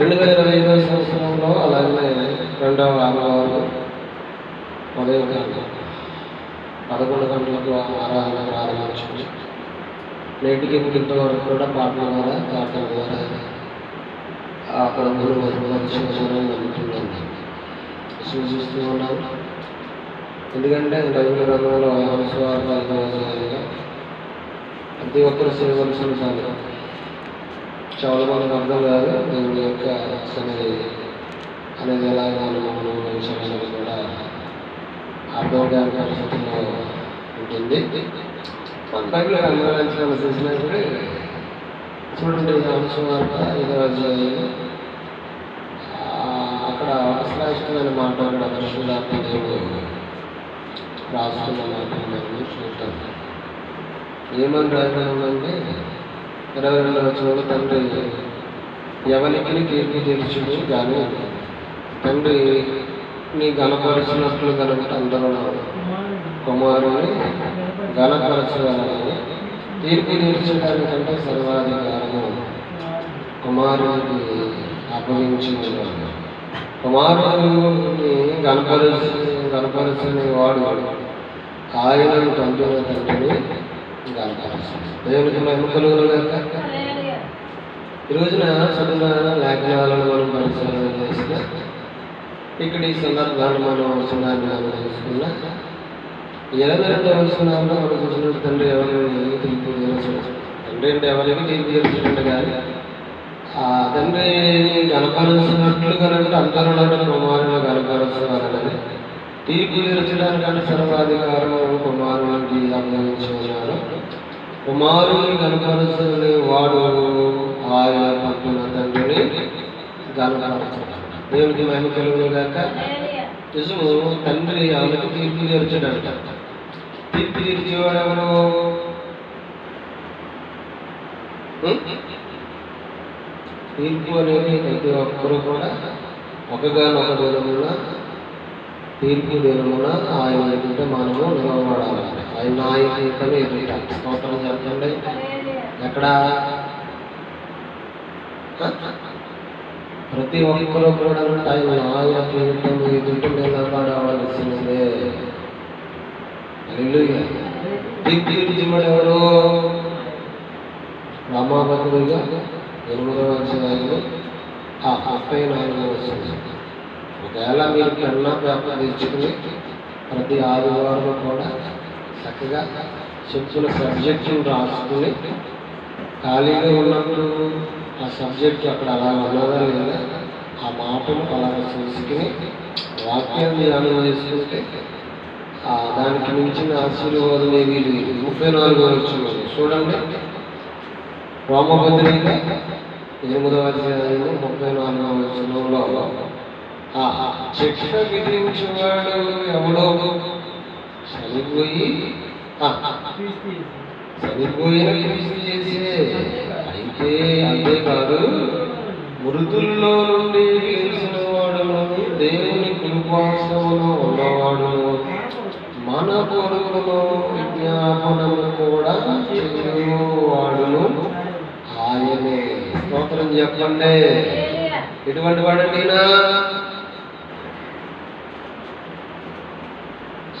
రెండు వేల ఇరవై ఐదో సంవత్సరంలో అలాగే రెండవ ఆదివారం ఉదయం గంట పదకొండు గంటలకు ఆరాధన ప్రారంభించుకుని నేటికి ఇంతవరకు కూడా పాటల ద్వారా ప్రార్థన ద్వారా అక్కడ గురు పరిశోధన నమ్ముతున్నాను సూచిస్తూ ఉన్నాను ఎందుకంటే బైబిల్ రంగంలో స్వార్థాలుగా ప్రతి ఒక్కరు సేవలసిన చాలా చాలా మనకు అర్థం కాదు దేవుని యొక్క సన్నిధి అనేది ఎలా మనం విషయాలు కూడా అర్థం కాని పరిస్థితుల్లో ఉంటుంది. మన బైబిల్ రంగాలను చూసినప్పుడు చూడండి అంశవార్త ఐదో అధ్యాయం అక్కడ ఒక శ్రేష్టమైన మాట అక్కడ పరిశుద్ధాత్మ దేవుడు రాసుకున్న మాట మనం చూద్దాం. ఏమని అంటే ఇరవై రెండవ వచ్చిన తండ్రి ఎవరికి కీర్తి తెలుసుడు కానీ తండ్రి నీ గణపరచినట్లు కనుక అందరూ కుమారుని గణపరచగలని తీర్పు తీర్చడానికంటే సర్వాధికారము కుమారునికి అప్పగించుకున్నాడు కుమారుని గణపరచ గణపరచని వాడు ఆయన పంపిన తండ్రిని దేవునికి మేము కలుగులు కనుక ఈ రోజున చదివిన లేఖనాలను మనం పరిశీలన చేసిన ఇక్కడ ఈ సందర్భాన్ని మనం అవసరాన్ని మనం తెలుసుకున్న ఇరవై రెండవ వచనంలో మనం చూసినట్టు తండ్రి ఎవరిని తీర్పు తీర్చడు తండ్రి అంటే ఎవరికి తీర్పు తీర్చడండి కానీ ఆ తండ్రిని కనపరుస్తున్నట్లు కనుక అందరూ కుమారుని గణపరచాలని తీర్పు తీర్చడానికంటే సర్వాధికారం కుమారునికి అప్పగించుకున్నాడు కుమారుని గణపరచని వాడు ఆయన పంపిన తండ్రిని గణపరచాడు దేవునికి మహిమ కలుగును గాక నిజము తండ్రి ఆమెకు తీర్పు తీర్చడంట తీర్పు తీర్చేవాడు ఎవరు? తీర్పు అనేది ప్రతి ఒక్కరూ కూడా ఒకగానొక దినమున తీర్పు దినమున ఆయన ఎదుట మనము నిలబడాలి ఆయన ఆయన ఎదుట ఎదుట. స్తోత్రం చెప్పండి ఎక్కడ? ప్రతి ఒక్కరూ కూడా ఆయన ఆయన పీఠం ఎదుట నిలబడవలసిందే హల్లెలూయా. తీర్పు ఎవరు? రామాభద్రుగా ఎనిమిదవ అధ్యాయంలో ఆ ముప్పై నాలుగవ వచ్చింది ఒకవేళ మీరు పెన్న పేపర్ తెచ్చుకుని ప్రతి ఆదివారం కూడా చక్కగా చెప్పిన సబ్జెక్టును రాసుకుని ఖాళీగా ఉన్నప్పుడు ఆ సబ్జెక్ట్ అక్కడ అలా ఉన్నదా లేదా ఆ మాటను అలా చూసుకుని వాక్యాన్ని ధ్యానం చేసుకుంటే ఆ దానికి మించిన ఆశీర్వాదం ఏమీ లేదు. ముప్పై నాలుగో వచ్చిన చూడండి. రామభద్రిక ఎనిమిదవ అధ్యాయము ముప్పై నాలుగవ వచనంలో శిక్ష విధించేవాడు ఎవడో? చనిపోయి ఆ, చనిపోయిన క్రీస్తు చేసే. అయితే అంతేకాదు మృతుల్లో నుండి తెలిసిన వాడును దేవుని కృపాసమును ఉన్నవాడు. మన కొడుకును విజ్ఞాపనము కూడా వాడును ఆయనే. స్తోత్రం చెప్పండి. ఎటువంటి వాడండినా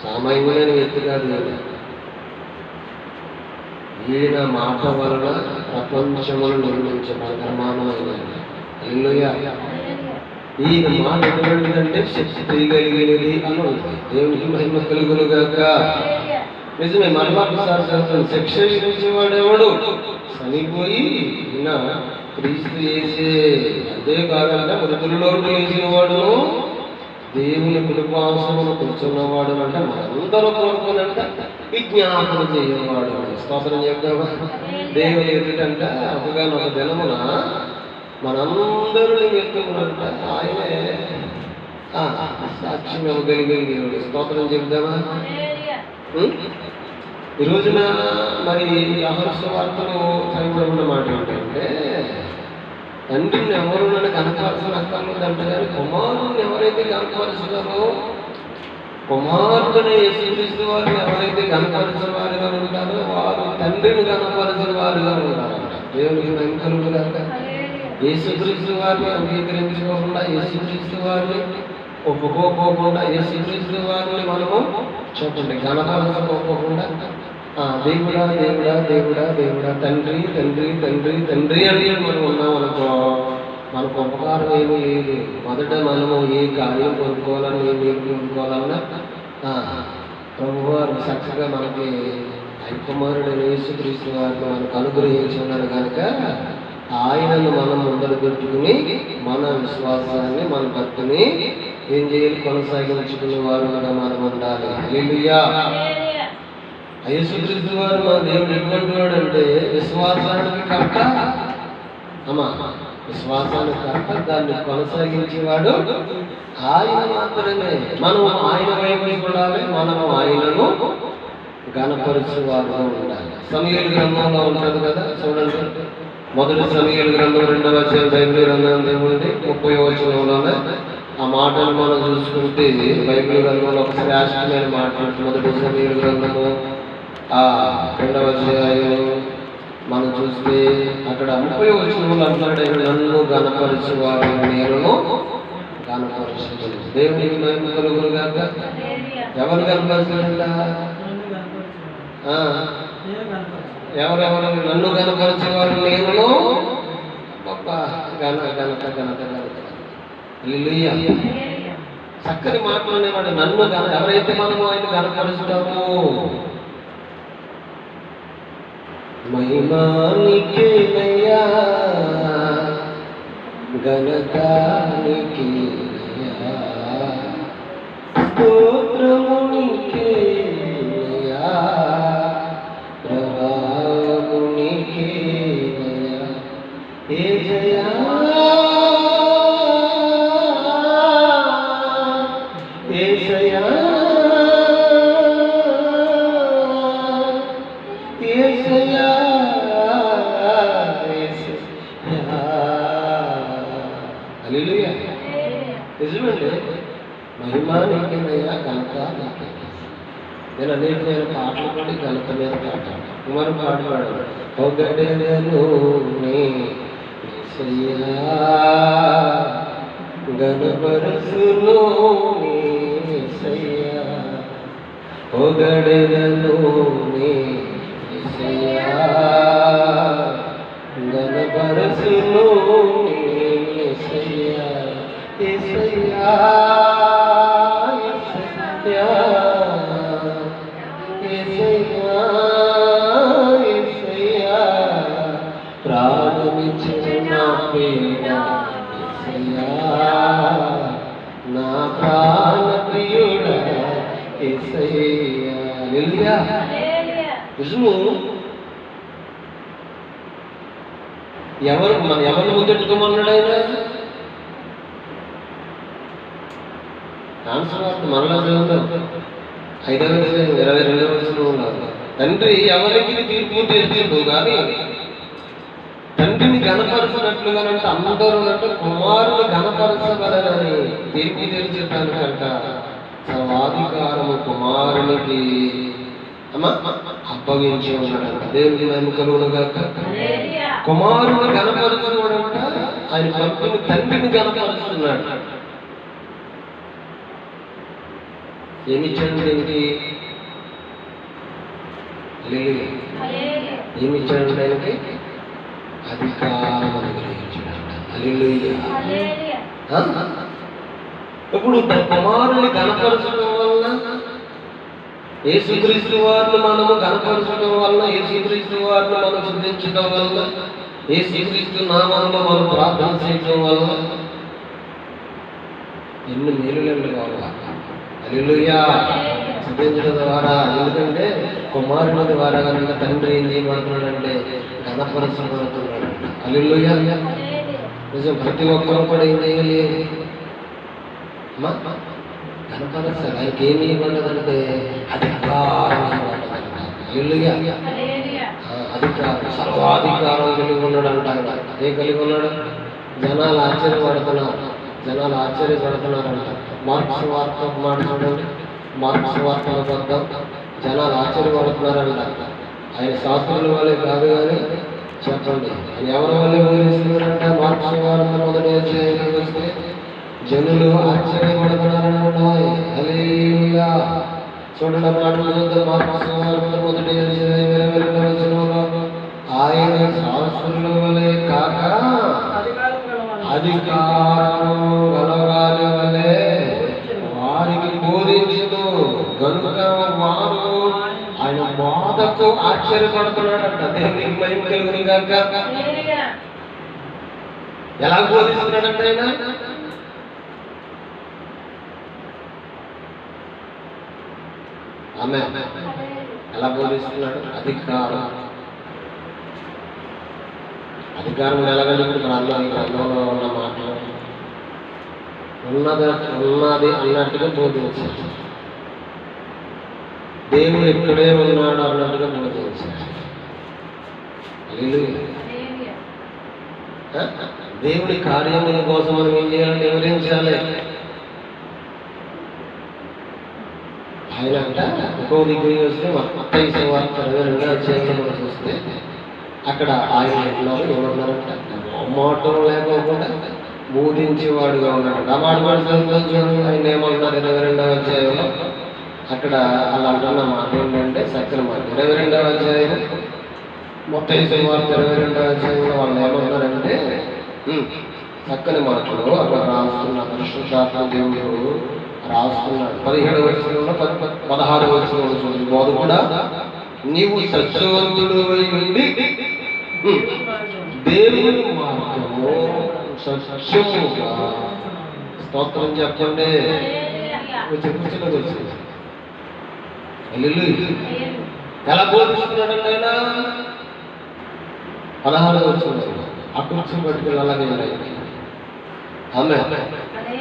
సామాన్యమైన వ్యక్తి కాదు నేను ఈయన మాట వలన ప్రపంచమును నిర్మించబడిన నిర్మాణమైన ఈయన మాట ఎటువంటిదంటే శక్తి కలిగినది అని ఉంది దేవునికి మహిమ కలుగును గాక. నిజమే మరొకసారి చదువుతాను శిక్ష విధించేవాడు చనిపోయి క్రీస్తు చేసే అదే కాదంట మృతుల్లో చేసిన వాడు దేవుని కృపాసమును కూర్చున్నవాడు అంటే మనందరూ కోరుకునంట విజ్ఞాపన చేయవాడు స్తోత్రం చెప్తావా? దేవుని ఎదుటంట ఒకగానొక దినమున మనందరిని ఎత్తుకున్నంట ఆయనే. సాక్ష్యం ఇవ్వగలిగిన దేవుడు స్తోత్రం చెప్దామా? ఈ రోజున మరి అహర్ష వార్తలు చదివిన మాట ఏంటంటే తండ్రిని ఎవరు నన్ను కనపరచని అక్కర్లేదు అంటే కానీ కుమారుని ఎవరైతే కనపరుచుతారో కుమారుని యేసుక్రీస్తు వారిని ఎవరైతే కనపరిచిన వారుగా ఉంటారో వారు తండ్రిని కనపరిచిన వారుగా దేవునికి నమ్మకములు కాక యేసుక్రీస్తు వారిని అంగీకరించుకోకుండా యేసుక్రీస్తు వారిని ఒప్పుకోకోకుండా యేసుక్రీస్తు వారిని మనము చూడండి ఘనపరచుకోకుండా ఆ, దేవుడా దేవుడా దేవుడా దేవుడా తండ్రి తండ్రి తండ్రి తండ్రి అని మనం ఉన్నాం అనుకో మనకు ఉపకారం ఏమీ లేదు. మొదట మనము ఏ కార్యం కొనుక్కోవాలని ఏ నీరు కొనుక్కోవాలన్నా ప్రభువారు చక్కగా మనకి హైకుమారుడు కుమారుడు యేసుక్రీస్తు వారిని మనకు అనుగ్రహించున్నారు కనుక ఆయనను మనం ముందర పెట్టుకుని మన విశ్వాసాన్ని మన భక్తిని ఏం చేయాలి? కొనసాగించుకునే వారుగా మనం ఉండాలి. యేసుక్రీస్తు వారు మన దేవుడు ఎటువంటి వాడు అంటే విశ్వాసానికి కర్త. అమ్మా విశ్వాసానికి కర్త దాన్ని కొనసాగించేవాడు ఆయన మాత్రమే. మనం ఆయన వైపు చూడాలి మనము ఆయనను గణపరిచేవారుగా ఉండాలి. సమీర గ్రంథంలో ఉంటుంది కదా చూడండి. మొదటి సమీర గ్రంథం రెండవ అధ్యాయం బైబిల్ గ్రంథం ఏముంది? ముప్పై వచనంలోనే. ఆ మాటలు మనం చూసుకుంటే బైబిల్ గ్రంథంలో ఒక శ్రేష్టమైన మాట మొదటి సమీర గ్రంథము ఆ రెండవ అధ్యాయం మనం చూస్తే అక్కడ ముప్పై వచ్చిన అంటున్నాడు. నన్ను గణపరిచి గణపరిచేవాడు నేను గణపరిచింది దేవునికి మహిమ కలుగురు కాక ఎవరు కనపరుస్తాడంట ఎవరెవరు? నన్ను కనపరిచేవారు నేను. గొప్ప గణ గణత గణత గణత చక్కని మాటలు అనేవాడు. నన్ను ఎవరైతే మనము ఆయన గణపరుస్తామో महिमान के नया गणगान के नया मुनि के नया। మహిమా నీకేనయ్యా ఘనత నీకే నేను అనేకమైన పాటలు పాడి ఘనత మీద పాట కుమారు పాట పాడు. పొగడెదను నీ యేసయ్యా గణపరసును నీ ఏసయ్యా రుజువు ఎవరు మన ఎవరిని ముందెట్టుకోమన్నాడు ఆయన ఆన్సర్ వార్త మరలా చదువుతాం ఐదవ ఇరవై రెండవ వచనంలో ఉన్నారు తండ్రి ఎవరికి తీర్పు తీర్చిండు కానీ తండ్రిని గణపరచినట్లుగానంటే అందరూ అంటే కుమారుడు గణపరచగలరని తీర్పు తీర్చడానికంట సర్వాధికారము కుమారునికి అప్పగించి ఉన్నాడంట దేవుని నమ్మకలుగును గాక కుమారుడు గణపరుచున్నాడంట ఆయన పంపిన తండ్రిని గణపరుస్తున్నాడు ఏమిచ్చాడు దీనికి హల్లెలూయా. ఏమిచ్చాడు ఆయనకి? అధికారం. ఆ? ఇప్పుడు తన కుమారుని గణపరచడం వలన యేసుక్రీస్తు వారిని మనము కనపరచడం వలన యేసుక్రీస్తు వారిని మనం శుద్ధించడం వలన యేసుక్రీస్తు నామంలో మనం ప్రార్థన చేయడం వలన ఎన్ని మేలులు కావాలా అల్లుయ్యా శుద్ధించడం ద్వారా ఎందుకంటే కుమారుల ద్వారా కనుక తండ్రి ఏం చేయబడుతున్నాడంటే గణపరచబడుతున్నాడు అల్లుయ్యా నిజం ప్రతి ఒక్కరు కూడా ఏం చేయాలి కనపరచాలి ఆయనకి ఏమి ఇవ్వలేదంటే అధికారం ఇవ్వలేదంట. సర్వాధికారం కలిగి ఉన్నాడు అంట ఆయన. ఏ కలిగి ఉన్నాడు? జనాలు ఆశ్చర్యపడుతున్నారు. జనాలు ఆశ్చర్యపడుతున్నారంట. మార్క్స్ వార్త మాట చూడండి మార్క్స్ వార్తల వద్ద జనాలు ఆశ్చర్యపడుతున్నారంట. ఆయన శాస్త్రుల వల్లే కాదు కానీ చెప్పండి. ఆయన ఎవరి వల్ల బోధిస్తున్నాడంటే మార్క్స్ వార్త మొదటి వస్తే జనులు చూడండి మొదటి వచనంలో. ఆయన శాస్త్రుల వలె కాక అధికారము గలవారి వలె వారికి బోధించును కనుక వారు ఆయన బాధకు ఆశ్చర్యపడుతున్నాడంట దేవునికి మహిమ కలుగును గాక. ఎలా బోధిస్తున్నాడంట ఆయన? ఆమె ఎలా బోధిస్తున్నాడు? అధికారం. అధికారం ఎలాగలిగి గ్రంథం గ్రంథంలో ఉన్న మాటలు. ఉన్నది ఉన్నది అన్నట్టుగా బోధించాడు. దేవుడు ఇక్కడే ఉన్నాడు అన్నట్టుగా బోధించాడు. ఆ? దేవుడి కార్యముల కోసం మనం ఏం చేయాలంటే వివరించాలి. ఆయన అంట ఇంకో డిగ్రీ వస్తే మొత్తం వార్త ఇరవై రెండో అధ్యాయంలో మనం చూస్తే అక్కడ ఆయన ఉన్నారు ఏమన్నారంట మొమ్మటం లేకోకుండా బోధించేవాడుగా ఉన్నాడు. ఆ మాట కూడా చూడండి ఆయన ఏమంటున్నారు? ఇరవై రెండవ అధ్యాయంలో అక్కడ అలా అంటున్న మాట ఏంటంటే సత్యం మాట ఇరవై రెండవ అధ్యాయం మొత్తం వార్త ఇరవై రెండవ అధ్యాయంలో వాళ్ళు ఏమంటున్నారంటే చక్కని మాటలు అక్కడ రాస్తున్న పరిశుద్ధాత్మ దేవుడు రాస్తున్నాడు. పదిహేడు పది పదహారు చూడండి. బోధ కూడా నీవు సత్యవంతుడు ఉండి దేవుని మార్గము సత్యముగా. స్తోత్రం చెప్పండి. వచ్చి కూర్చున్నది వచ్చి హల్లెలూయా. ఎలా బోధిస్తున్నాడండి ఆయన? పదహారు వచ్చిన కుర్చీ పట్టుకుని అలాగే ఉన్నాయి ఆమె